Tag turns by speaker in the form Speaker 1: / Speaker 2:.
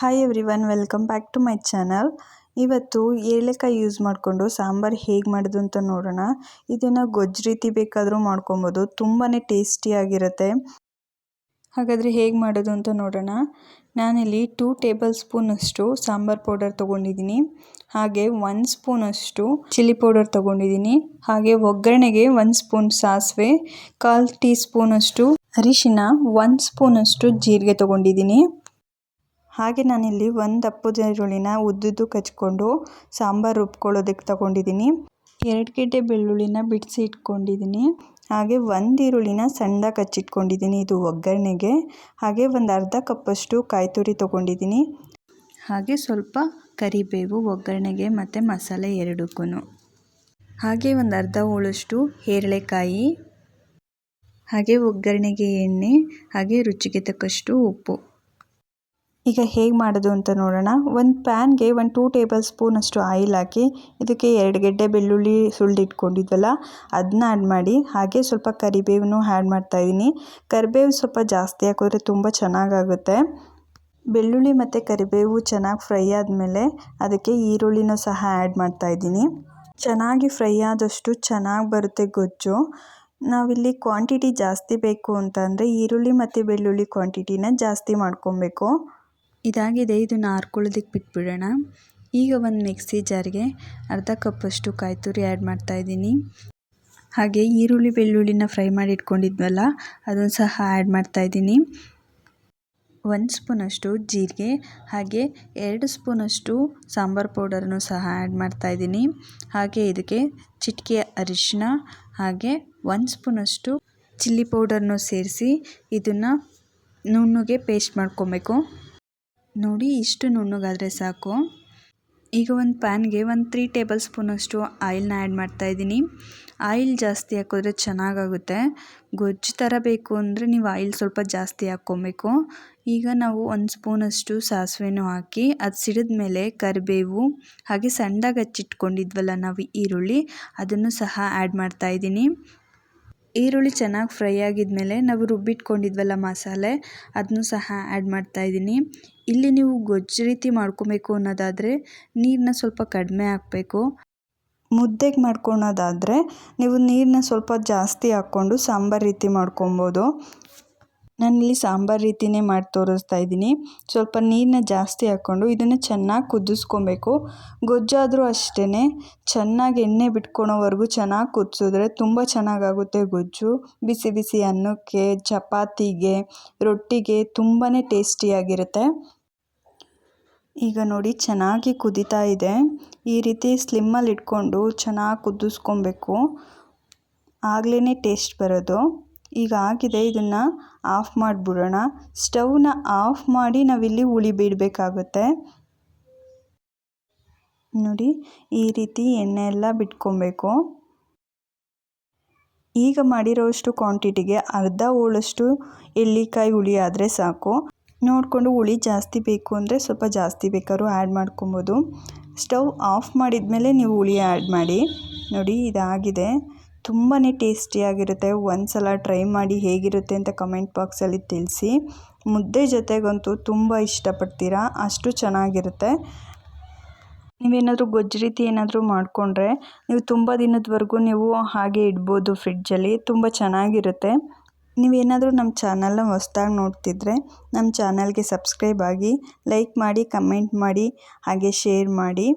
Speaker 1: Hi everyone welcome back to my channel ಇವತ್ತು ಏಲಕ್ಕಾಯಿ use ಮಾಡಿಕೊಂಡು ಸಾಂಬಾರು ಹೇಗೆ ಮಾಡೋದು ಅಂತ ನೋಡೋಣ. ಇದನ್ನು ಗೊಜ್ಜು ರೀತಿ ಬೇಕಾದರೂ ಮಾಡ್ಕೊಬೋದು ತುಂಬಾ ಟೇಸ್ಟಿಯಾಗಿರುತ್ತೆ ಹಾಗಾದರೆ ಹೇಗೆ ಮಾಡೋದು ಅಂತ ನೋಡೋಣ. ನಾನಿಲ್ಲಿ ಟೂ ಟೇಬಲ್ ಸ್ಪೂನಷ್ಟು ಸಾಂಬಾರು ಪೌಡರ್ ತೊಗೊಂಡಿದ್ದೀನಿ ಹಾಗೆ ಒನ್ ಸ್ಪೂನಷ್ಟು ಚಿಲ್ಲಿ ಪೌಡರ್ ತೊಗೊಂಡಿದ್ದೀನಿ ಹಾಗೆ ಒಗ್ಗರಣೆಗೆ ಒಂದು ಸ್ಪೂನ್ ಸಾಸಿವೆ, ಕಾಲು ಟೀ ಸ್ಪೂನಷ್ಟು ಅರಿಶಿನ ಒಂದು ಸ್ಪೂನಷ್ಟು ಜೀರಿಗೆ ತೊಗೊಂಡಿದ್ದೀನಿ ಹಾಗೆ ನಾನಿಲ್ಲಿ ಒಂದು ದಪ್ಪದ ಈರುಳ್ಳಿನ ಉದ್ದುದ್ದು ಕಚ್ಕೊಂಡು ಸಾಂಬಾರು ರುಬ್ಕೊಳ್ಳೋದಕ್ಕೆ ತಗೊಂಡಿದ್ದೀನಿ. ಎರಡು ಗೆಡ್ಡೆ ಬೆಳ್ಳುಳ್ಳಿನ ಬಿಡಿಸಿ ಇಟ್ಕೊಂಡಿದ್ದೀನಿ. ಹಾಗೆ ಒಂದು ಈರುಳ್ಳಿನ ಸಣ್ಣದಾಗಿ ಕಚ್ಚಿಟ್ಕೊಂಡಿದ್ದೀನಿ ಇದು ಒಗ್ಗರಣೆಗೆ. ಹಾಗೆ ಒಂದು ಅರ್ಧ ಕಪ್ಪಷ್ಟು ಕಾಯಿ ತುರಿ ತೊಗೊಂಡಿದ್ದೀನಿ. ಹಾಗೆ ಸ್ವಲ್ಪ ಕರಿಬೇವು, ಒಗ್ಗರಣೆಗೆ ಮತ್ತು ಮಸಾಲೆ ಎರಡಕ್ಕೂ ಹಾಗೆ ಒಂದು ಅರ್ಧ ಹೋಳಷ್ಟು ಹೇರಳೆಕಾಯಿ. ಹಾಗೆ ಒಗ್ಗರಣೆಗೆ ಎಣ್ಣೆ, ಹಾಗೆ ರುಚಿಗೆ ತಕ್ಕಷ್ಟು ಉಪ್ಪು. ಈಗ ಹೇಗೆ ಮಾಡೋದು ಅಂತ ನೋಡೋಣ. ಒಂದು ಪ್ಯಾನ್ಗೆ ಒಂದು ಟೂ ಟೇಬಲ್ ಸ್ಪೂನ್ ಅಷ್ಟು ಆಯಿಲ್ ಹಾಕಿ, ಇದಕ್ಕೆ ಎರಡು ಗೆಡ್ಡೆ ಬೆಳ್ಳುಳ್ಳಿ ಸುಳಿದಿಟ್ಕೊಂಡಿದ್ವಲ್ಲ ಅದನ್ನ ಆ್ಯಡ್ ಮಾಡಿ, ಹಾಗೆ ಸ್ವಲ್ಪ ಕರಿಬೇವನ್ನು ಆ್ಯಡ್ ಮಾಡ್ತಾಯಿದ್ದೀನಿ ಕರಿಬೇವು ಸ್ವಲ್ಪ ಜಾಸ್ತಿ ಹಾಕಿದ್ರೆ ತುಂಬ ಚೆನ್ನಾಗಾಗುತ್ತೆ. ಬೆಳ್ಳುಳ್ಳಿ ಮತ್ತು ಕರಿಬೇವು ಚೆನ್ನಾಗಿ ಫ್ರೈ ಆದಮೇಲೆ ಅದಕ್ಕೆ ಈರುಳ್ಳಿನೂ ಸಹ ಆ್ಯಡ್ ಮಾಡ್ತಾಯಿದ್ದೀನಿ ಚೆನ್ನಾಗಿ ಫ್ರೈ ಆದಷ್ಟು ಚೆನ್ನಾಗಿ ಬರುತ್ತೆ ಗೊಜ್ಜು. ನಾವಿಲ್ಲಿ ಕ್ವಾಂಟಿಟಿ ಜಾಸ್ತಿ ಬೇಕು ಅಂತಂದರೆ ಈರುಳ್ಳಿ ಮತ್ತು ಬೆಳ್ಳುಳ್ಳಿ ಕ್ವಾಂಟಿಟಿನ ಜಾಸ್ತಿ ಮಾಡ್ಕೊಬೇಕು. ಇದಾಗಿದೆ ಇದನ್ನು ಆರ್ಕೊಳ್ಳೋದಕ್ಕೆ ಬಿಟ್ಬಿಡೋಣ. ಈಗ ಒಂದು ಮಿಕ್ಸಿ ಜಾರಿಗೆ ಅರ್ಧ ಕಪ್ಪಷ್ಟು ಕಾಯ್ತುರಿ ಆ್ಯಡ್ ಮಾಡ್ತಾಯಿದ್ದೀನಿ ಹಾಗೆ ಈರುಳ್ಳಿ ಬೆಳ್ಳುಳ್ಳಿನ ಫ್ರೈ ಮಾಡಿ ಇಟ್ಕೊಂಡಿದ್ವಲ್ಲ, ಅದನ್ನು ಸಹ ಆ್ಯಡ್ ಮಾಡ್ತಾಯಿದ್ದೀನಿ ಒಂದು ಸ್ಪೂನಷ್ಟು ಜೀರಿಗೆ, ಹಾಗೆ ಎರಡು ಸ್ಪೂನಷ್ಟು ಸಾಂಬಾರು ಪೌಡರನ್ನು ಸಹ ಆ್ಯಡ್ ಮಾಡ್ತಾಯಿದ್ದೀನಿ ಹಾಗೆ ಇದಕ್ಕೆ ಚಿಟಿಕೆ ಅರಿಶಿನ ಹಾಗೆ ಒಂದು ಸ್ಪೂನಷ್ಟು ಚಿಲ್ಲಿ ಪೌಡರ್ನು ಸೇರಿಸಿ ಇದನ್ನು ನುಣ್ಣಗೆ ಪೇಸ್ಟ್ ಮಾಡ್ಕೊಬೇಕು. ನೋಡಿ, ಇಷ್ಟು ನುಣ್ಣಗಾದರೆ ಸಾಕು. ಈಗ ಒಂದು ಪ್ಯಾನ್ಗೆ ಒಂದು ತ್ರೀ ಟೇಬಲ್ ಸ್ಪೂನಷ್ಟು ಆಯಿಲ್ನ ಆ್ಯಡ್ ಮಾಡ್ತಾಯಿದ್ದೀನಿ ಆಯಿಲ್ ಜಾಸ್ತಿ ಹಾಕಿದ್ರೆ ಚೆನ್ನಾಗಾಗುತ್ತೆ. ಗೊಜ್ಜು ಥರ ಬೇಕು ಅಂದರೆ ನೀವು ಆಯಿಲ್ ಸ್ವಲ್ಪ ಜಾಸ್ತಿ ಹಾಕ್ಕೊಬೇಕು. ಈಗ ನಾವು ಒಂದು ಸ್ಪೂನಷ್ಟು ಸಾಸಿವೆನೂ ಹಾಕಿ, ಅದು ಸಿಡಿದ ಮೇಲೆ ಕರಿಬೇವು, ಹಾಗೆ ಸಣ್ಣದಾಗಿ ಹಚ್ಚಿಟ್ಕೊಂಡಿದ್ವಲ್ಲ ನಾವು ಈರುಳ್ಳಿ, ಅದನ್ನು ಸಹ ಆ್ಯಡ್ ಮಾಡ್ತಾಯಿದ್ದೀನಿ ಈರುಳ್ಳಿ ಚೆನ್ನಾಗಿ ಫ್ರೈ ಆಗಿದ್ಮೇಲೆ ನಾವು ರುಬ್ಬಿಟ್ಕೊಂಡಿದ್ವಲ್ಲ ಮಸಾಲೆ ಅದನ್ನು ಸಹ ಆ್ಯಡ್ ಮಾಡ್ತಾಯಿದ್ದೀನಿ ಇಲ್ಲಿ ನೀವು ಗೊಜ್ಜು ರೀತಿ ಮಾಡ್ಕೊಬೇಕು ಅನ್ನೋದಾದರೆ ನೀರನ್ನ ಸ್ವಲ್ಪ ಕಡಿಮೆ ಹಾಕಬೇಕು. ಮುದ್ದೆಗೆ ಮಾಡ್ಕೊಳೋದಾದರೆ ನೀವು ನೀರನ್ನ ಸ್ವಲ್ಪ ಜಾಸ್ತಿ ಹಾಕ್ಕೊಂಡು ಸಾಂಬಾರು ರೀತಿ ಮಾಡ್ಕೊಬೋದು. ನಾನಿಲ್ಲಿ ಸಾಂಬಾರು ರೀತಿಯೇ ಮಾಡಿ ತೋರಿಸ್ತಾ ಇದ್ದೀನಿ. ಸ್ವಲ್ಪ ನೀರನ್ನ ಜಾಸ್ತಿ ಹಾಕ್ಕೊಂಡು ಇದನ್ನು ಚೆನ್ನಾಗಿ ಕುದಿಸ್ಕೊಬೇಕು. ಗೊಜ್ಜಾದರೂ ಅಷ್ಟೇ ಚೆನ್ನಾಗಿ ಎಣ್ಣೆ ಬಿಟ್ಕೊಳೋವರೆಗೂ ಚೆನ್ನಾಗಿ ಕುದಿಸಿದ್ರೆ ತುಂಬ ಚೆನ್ನಾಗಾಗುತ್ತೆ ಗೊಜ್ಜು. ಬಿಸಿ ಬಿಸಿ ಅನ್ನಕ್ಕೆ, ಚಪಾತಿಗೆ, ರೊಟ್ಟಿಗೆ ತುಂಬಾ ಟೇಸ್ಟಿಯಾಗಿರುತ್ತೆ. ಈಗ ನೋಡಿ ಚೆನ್ನಾಗಿ ಕುದೀತಾ ಇದೆ. ಈ ರೀತಿ ಸ್ಲಿಮ್ಮಲ್ಲಿ ಇಟ್ಕೊಂಡು ಚೆನ್ನಾಗಿ ಕುದಿಸ್ಕೊಬೇಕು. ಆಗಲೇ ಟೇಸ್ಟ್ ಬರೋದು. ಈಗ ಆಗಿದೆ ಇದನ್ನು ಆಫ್ ಮಾಡಿಬಿಡೋಣ. ಸ್ಟವ್ನ ಆಫ್ ಮಾಡಿ ನಾವಿಲ್ಲಿ ಹುಳಿ ಬಿಡಬೇಕಾಗುತ್ತೆ. ನೋಡಿ, ಈ ರೀತಿ ಎಣ್ಣೆ ಎಲ್ಲ ಬಿಟ್ಕೊಬೇಕು. ಈಗ ಮಾಡಿರೋಷ್ಟು ಕ್ವಾಂಟಿಟಿಗೆ ಅರ್ಧ ಹೋಳಷ್ಟು ಎಳ್ಳಿಕಾಯಿ ಹುಳಿ ಆದರೆ ಸಾಕು. ನೋಡಿಕೊಂಡು ಹುಳಿ ಜಾಸ್ತಿ ಬೇಕು ಅಂದರೆ ಸ್ವಲ್ಪ ಜಾಸ್ತಿ ಬೇಕಾದ್ರೂ ಆ್ಯಡ್ ಮಾಡ್ಕೊಬೋದು. ಸ್ಟವ್ ಆಫ್ ಮಾಡಿದ ಮೇಲೆ ನೀವು ಹುಳಿ ಆ್ಯಡ್ ಮಾಡಿ. ನೋಡಿ, ಇದಾಗಿದೆ. ತುಂಬಾ ಟೇಸ್ಟಿಯಾಗಿರುತ್ತೆ ಒಂದು ಸಲ ಟ್ರೈ ಮಾಡಿ ಹೇಗಿರುತ್ತೆ ಅಂತ ಕಮೆಂಟ್ ಬಾಕ್ಸಲ್ಲಿ ತಿಳಿಸಿ. ಮುದ್ದೆ ಜೊತೆಗಂತೂ ತುಂಬ ಇಷ್ಟಪಡ್ತೀರಾ? ಅಷ್ಟು ಚೆನ್ನಾಗಿರುತ್ತೆ. ನೀವೇನಾದರೂ ಗೊಜ್ಜು ರೀತಿ ಏನಾದರೂ ಮಾಡಿಕೊಂಡ್ರೆ ನೀವು ತುಂಬ ದಿನದವರೆಗೂ ನೀವು ಹಾಗೆ ಇಡ್ಬೋದು ಫ್ರಿಡ್ಜಲ್ಲಿ ತುಂಬ ಚೆನ್ನಾಗಿರುತ್ತೆ. ನೀವೇನಾದರೂ ನಮ್ಮ ಚಾನಲ್ನ ಹೊಸ್ದಾಗಿ ನೋಡ್ತಿದ್ರೆ ನಮ್ಮ ಚಾನಲ್ಗೆ ಸಬ್ಸ್ಕ್ರೈಬ್ ಆಗಿ ಲೈಕ್ ಮಾಡಿ, ಕಮೆಂಟ್ ಮಾಡಿ, ಹಾಗೆ ಶೇರ್ ಮಾಡಿ.